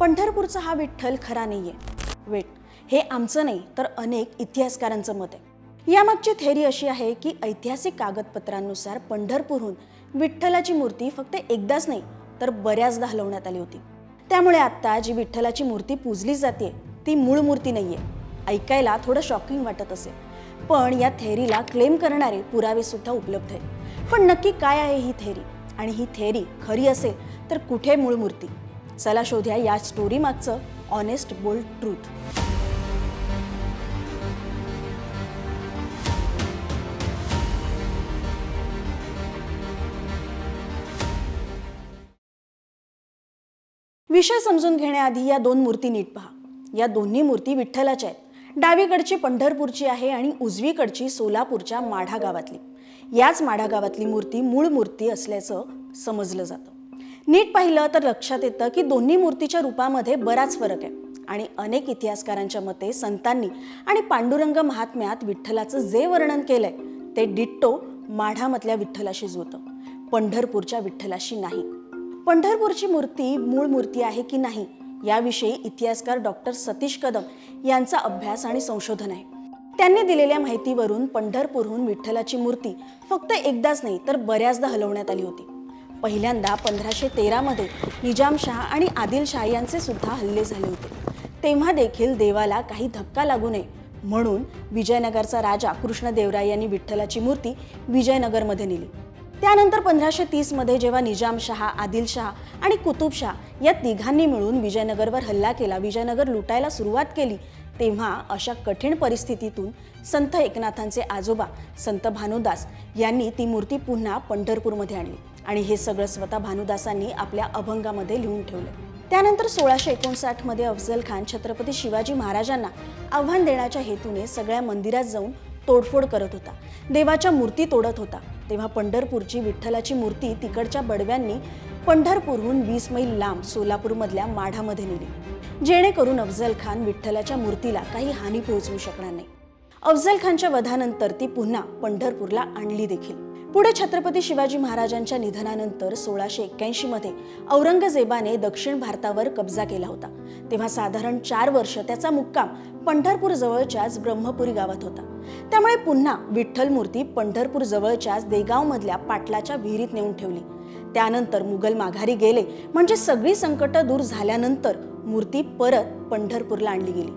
पंढरपूरचा हा विठ्ठल खरा नाही आहे वेट हे आमचं नाही तर अनेक इतिहासकारांचं मत आहे. यामागची थेरी अशी आहे की ऐतिहासिक कागदपत्रांनुसार पंढरपूरहून विठ्ठलाची मूर्ती फक्त एकदाच नाही तर बऱ्याचदा हलवण्यात आली होती. त्यामुळे आत्ता जी विठ्ठलाची मूर्ती पूजली जाते ती मूळ मूर्ती नाही आहे ऐकायला थोडं शॉकिंग वाटत असेल. पण या थेरीला क्लेम करणारे पुरावे सुद्धा उपलब्ध आहेत. पण नक्की काय आहे ही थेरी? आणि ही थेरी खरी असेल तर कुठे मूळ मूर्ती? चला शोध्या या स्टोरी मागचं ऑनेस्ट बोल्ड ट्रूथ विषय समजून घेण्याआधी या दोन मूर्ती नीट पहा. या दोन्ही मूर्ती विठ्ठलाच्या आहेत. डावीकडची पंढरपूरची आहे आणि उजवीकडची सोलापूरच्या माढा गावातली. याच माढा गावातली मूर्ती मूळ मूर्ती असल्याचं समजलं जातं. नीट पाहिलं तर लक्षात येतं की दोन्ही मूर्तीच्या रूपामध्ये बराच फरक आहे. आणि अनेक इतिहासकारांच्या मते संतांनी आणि पांडुरंग महात्म्यात विठ्ठलाचं जे वर्णन केलंय ते डिट्टो माढामधल्या विठ्ठलाशी जुळतं. पंढरपूरच्या विठ्ठलाशी नाही. पंढरपूरची मूर्ती मूळ मूर्ती आहे की नाही याविषयी इतिहासकार डॉक्टर सतीश कदम यांचा अभ्यास आणि संशोधन आहे. त्यांनी दिलेल्या माहितीवरून पंढरपूरहून विठ्ठलाची मूर्ती फक्त एकदाच नाही तर बऱ्याचदा हलवण्यात आली होती. पहिल्यांदा पंधराशे तेरामध्ये निजामशहा आणि आदिलशहा यांचे सुद्धा हल्ले झाले होते. तेव्हा देखील देवाला काही धक्का लागू नये म्हणून विजयनगरचा राजा कृष्णदेवराय यांनी विठ्ठलाची मूर्ती विजयनगरमध्ये नेली. त्यानंतर पंधराशे तीसमध्ये जेव्हा निजामशहा आदिलशहा आणि कुतुबशहा या तिघांनी मिळून विजयनगरवर हल्ला केला विजयनगर लुटायला सुरुवात केली तेव्हा अशा कठीण परिस्थितीतून संत एकनाथांचे आजोबा संत भानुदास यांनी ती मूर्ती पुन्हा पंढरपूरमध्ये आणली. आणि हे सगळं स्वतः भानुदासांनी आपल्या अभंगामध्ये लिहून ठेवलं. त्यानंतर सोळाशे एकोणसाठमध्ये अफजल खान छत्रपती शिवाजी महाराजांना आव्हान देण्याच्या हेतूने सगळ्या मंदिरात जाऊन तोडफोड करत होता. देवाच्या मूर्ती तोडत होता. तेव्हा पंढरपूरची विठ्ठलाची मूर्ती तिकडच्या बडव्यांनी पंढरपूरहून वीस मैल लांब सोलापूरमधल्या माढामध्ये नेली. जेणेकरून अफजल खान विठ्ठलाच्या मूर्तीला काही हानी पोहोचवू शकणार नाही. अफजल खानच्या वधानंतर ती पुन्हा पंढरपूरला आणली देखील. पुढे छत्रपती शिवाजी महाराजांच्या निधनानंतर सोळाशे एक्क्याऐंशी मध्ये औरंगजेबाने दक्षिण भारतावर कब्जा केला होता. तेव्हा साधारण चार वर्ष त्याचा मुक्काम पंढरपूर जवळच्याच ब्रह्मपुरी गावात होता. त्यामुळे पुन्हा विठ्ठल मूर्ती पंढरपूर जवळच्याच देगावमधल्या पाटलाच्या विहिरीत नेऊन ठेवली. त्यानंतर मुघल माघारी गेले म्हणजे सगळी संकट दूर झाल्यानंतर मूर्ती परत पंढरपूरला आणली गेली.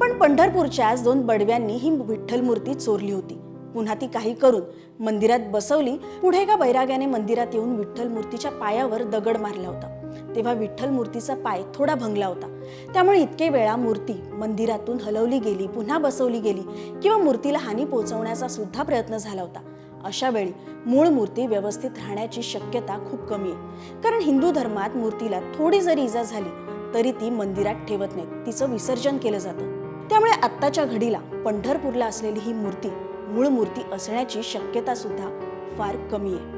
पण पंढरपूरच्याच दोन बडव्यांनी ही विठ्ठल मूर्ती चोरली होती. पुन्हा ती काही करून मंदिरात बसवली पुढे एका बैराग्याने मंदिरात येऊन विठ्ठल मूर्तीच्या पायावर दगड मारला होता. तेव्हा विठ्ठल मूर्तीचा पाय थोडा भंगला होता. त्यामुळे इतके वेळा मूर्ती मंदिरातून हलवली गेली पुन्हा बसवली गेली किंवा मूर्तीला हानी पोहोचवण्याचा सुद्धा प्रयत्न झाला होता. अशा वेळी मूळ मूर्ती व्यवस्थित राहण्याची शक्यता खूप कमी आहे. कारण हिंदू धर्मात मूर्तीला थोडी जरी इजा झाली तरी ती मंदिरात ठेवत नाहीत. तिचं विसर्जन केलं जातं. त्यामुळे आत्ताच्या घडीला पंढरपूरला असलेली ही मूर्ती मूळ मूर्ती असण्याची शक्यता सुद्धा फार कमी आहे.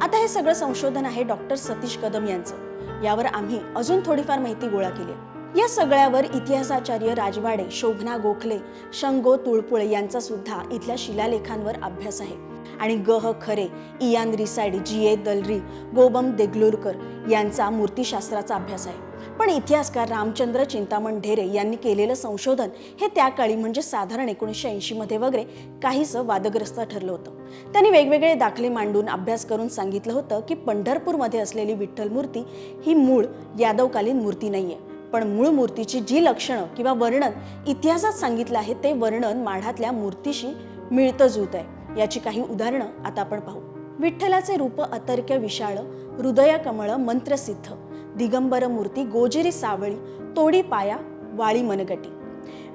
आता हे सगळं संशोधन आहे डॉक्टर सतीश कदम यांचं. यावर आम्ही अजून थोडीफार माहिती गोळा केली या सगळ्यावर इतिहासाचार्य राजवाडे शोभना गोखले शंगो तुळपुळे यांचा सुद्धा इथल्या शिलालेखांवर अभ्यास आहे. आणि गह खरे इयान रिसाड जी ए दलरी गोबम देगलूरकर यांचा मूर्तीशास्त्राचा अभ्यास आहे. पण इतिहासकार रामचंद्र चिंतामण ढेरे यांनी केलेलं संशोधन हे त्या काळी म्हणजे साधारण एकोणीसशे ऐंशीमध्ये वगैरे काहीसं वादग्रस्त ठरलं होतं. त्यांनी वेगवेगळे दाखले मांडून अभ्यास करून सांगितलं होतं की पंढरपूरमध्ये असलेली विठ्ठल मूर्ती ही मूळ यादवकालीन मूर्ती नाही आहे पण मूळ मूर्तीची जी लक्षणं किंवा वर्णन इतिहासात सांगितलं आहे ते वर्णन माढातल्या मूर्तीशी मिळतं जुळत आहे याची काही उदाहरणं आता आपण पाहू. विठ्ठलाचे रूप अतर्क्य विशाळ हृदय कमळ मंत्रसिद्ध. दिगंबर मूर्ती गोजिरी सावळी तोडी पाया वाळी मनगटी.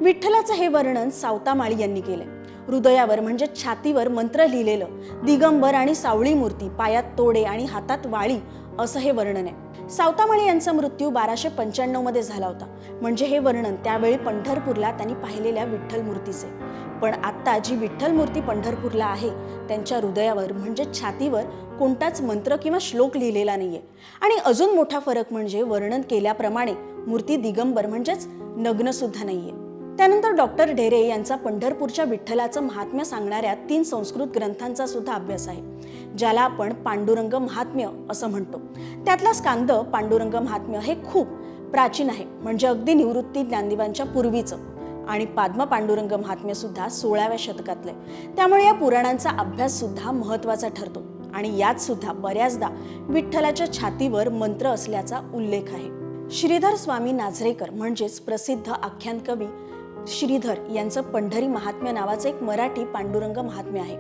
विठ्ठलाचं हे वर्णन सावतामाळी यांनी केलंय. हृदयावर म्हणजे छातीवर मंत्र लिहिलेलं दिगंबर आणि सावळी मूर्ती पायात तोडे आणि हातात वाळी असं हे वर्णन आहे. सावतामाळी यांचा मृत्यू बाराशे पंच्याण्णवमध्ये झाला होता. म्हणजे हे वर्णन त्यावेळी पंढरपूरला त्यांनी पाहिलेल्या विठ्ठल मूर्तीचे. पण आत्ता जी विठ्ठल मूर्ती पंढरपूरला आहे त्यांच्या हृदयावर म्हणजे छातीवर कोणताच मंत्र किंवा श्लोक लिहिलेला नाहीये. आणि अजून मोठा फरक म्हणजे वर्णन केल्याप्रमाणे मूर्ती दिगंबर म्हणजेच नग्न सुद्धा नाहीये. त्यानंतर डॉक्टर ढेरे यांचा पंढरपूरच्या विठ्ठलाचं महात्म्य सांगणाऱ्या तीन संस्कृत ग्रंथांचा सुद्धा अभ्यास आहे ज्याला आपण पांडुरंग महात्म्य असं म्हणतो. त्यातला स्कांद पांडुरंग महात्म्य हे खूप प्राचीन आहे म्हणजे अगदी निवृत्ती ज्ञानदेवांच्या पूर्वीचं. आणि पाद्म पांडुरंग महात्म्य सुद्धा सोळाव्या शतकातलं. आहे त्यामुळे या पुराणांचा अभ्यास सुद्धा महत्त्वाचा ठरतो आणि यात सुद्धा बऱ्याचदा विठ्ठलाच्या छातीवर मंत्र असल्याचा उल्लेख आहे. श्रीधर स्वामी नाझरेकर म्हणजेच प्रसिद्ध आख्यान कवी श्रीधर यांचं पंढरी महात्म्य नावाचं एक मराठी पांडुरंग महात्म्य आहे.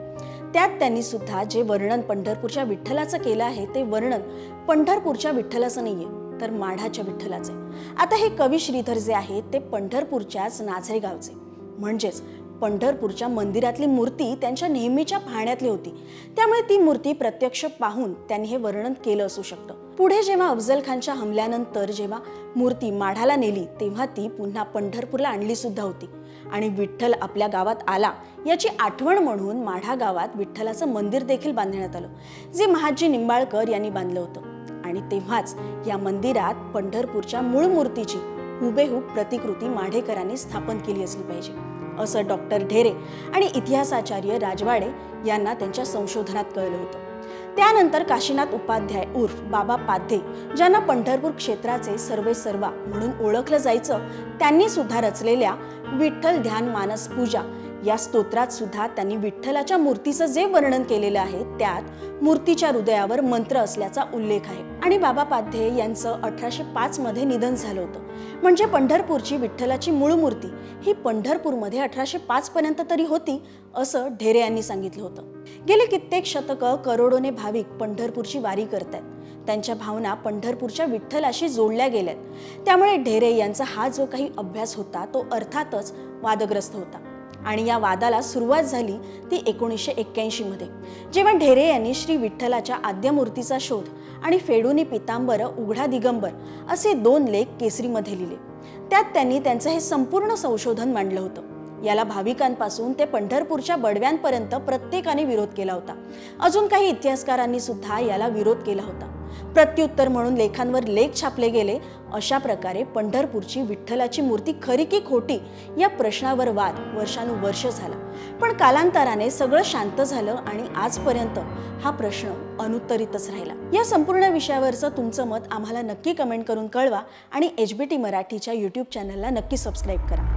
त्यात त्यांनी सुद्धा जे वर्णन पंढरपूरच्या विठ्ठलाचं केलं आहे ते वर्णन पंढरपूरच्या विठ्ठलाचं नाही आहे तर माढाच्या विठ्ठलाचे. आता हे कवी श्रीधर जे आहेत ते पंढरपूरच्याच नाझरे गावचे. म्हणजेच पंढरपूरच्या मंदिरातली मूर्ती त्यांच्या नेहमीच्या पाहण्यातली होती. त्यामुळे ती मूर्ती प्रत्यक्ष पाहून त्यांनी हे वर्णन केलं असू शकतं. पुढे जेव्हा अफजल खानच्या हमल्यानंतर जेव्हा मूर्ती माढाला नेली तेव्हा ती पुन्हा पंढरपूरला आणली सुद्धा होती. आणि विठ्ठल आपल्या गावात आला याची आठवण म्हणून माढा गावात विठ्ठलाचं मंदिर देखील बांधण्यात आलं जे महाजी निंबाळकर यांनी बांधलं होतं. आणि तेव्हाच या मंदिरात पंढरपूरच्या मूळ मूर्तीची हुबेहूब प्रतिकृती माढेकरांनी स्थापन केली असली पाहिजे असं डॉक्टर ढेरे आणि इतिहासाचार्य राजवाडे यांना त्यांच्या संशोधनात कळलं होतं. त्यानंतर काशीनाथ उपाध्याय उर्फ बाबा पाध्ये ज्यांना पंढरपूर क्षेत्राचे सर्वे सर्वा म्हणून ओळखलं जायचं त्यांनी सुद्धा रचलेल्या विठ्ठल ध्यान मानस पूजा या स्तोत्रात सुद्धा त्यांनी विठ्ठलाच्या मूर्तीचं जे वर्णन केलेलं आहे त्यात मूर्तीच्या हृदयावर मंत्र असल्याचा उल्लेख आहे. आणि बाबा पाध्ये यांचं अठराशे पाच मध्ये निधन झालं होतं. म्हणजे पंढरपूरची विठ्ठलाची मूळ मूर्ती ही पंढरपूरमध्ये अठराशे पाच पर्यंत तरी होती असं ढेरे यांनी सांगितलं होतं. गेले कित्येक शतकं करोडोने भाविक पंढरपूरची वारी करतायत. त्यांच्या भावना पंढरपूरच्या विठ्ठलाशी जोडल्या गेल्यात. त्यामुळे ढेरे यांचा हा जो काही अभ्यास होता तो अर्थातच वादग्रस्त होता. आणि या वादाला सुरुवात झाली ती एकोणीसशे एक्क्याऐंशीमध्ये जेव्हा ढेरे यांनी श्री विठ्ठलाच्या आद्यमूर्तीचा शोध आणि फेडुनी पितांबर उघडा दिगंबर असे दोन लेख केसरीमध्ये लिहिले. त्यात त्यांनी त्यांचं हे संपूर्ण संशोधन मांडलं होतं. याला भाविकांपासून ते पंढरपूरच्या बडव्यांपर्यंत प्रत्येकाने विरोध केला होता. अजून काही इतिहासकारांनी सुद्धा याला विरोध केला होता. प्रत्युत्तर म्हणून लेखांवर लेख छापले गेले अशा प्रकारे पंढरपूरची विठ्ठलाची मूर्ती खरी की खोटी या प्रश्नावर वाद वर्षानुवर्ष झाला. पण कालांतराने सगळं शांत झालं आणि आजपर्यंत हा प्रश्न अनुत्तरितच राहिला. या संपूर्ण विषयावरचं तुमचं मत आम्हाला नक्की कमेंट करून कळवा आणि एच बी टी मराठीच्या यूट्यूब चॅनलला नक्की सबस्क्राईब करा.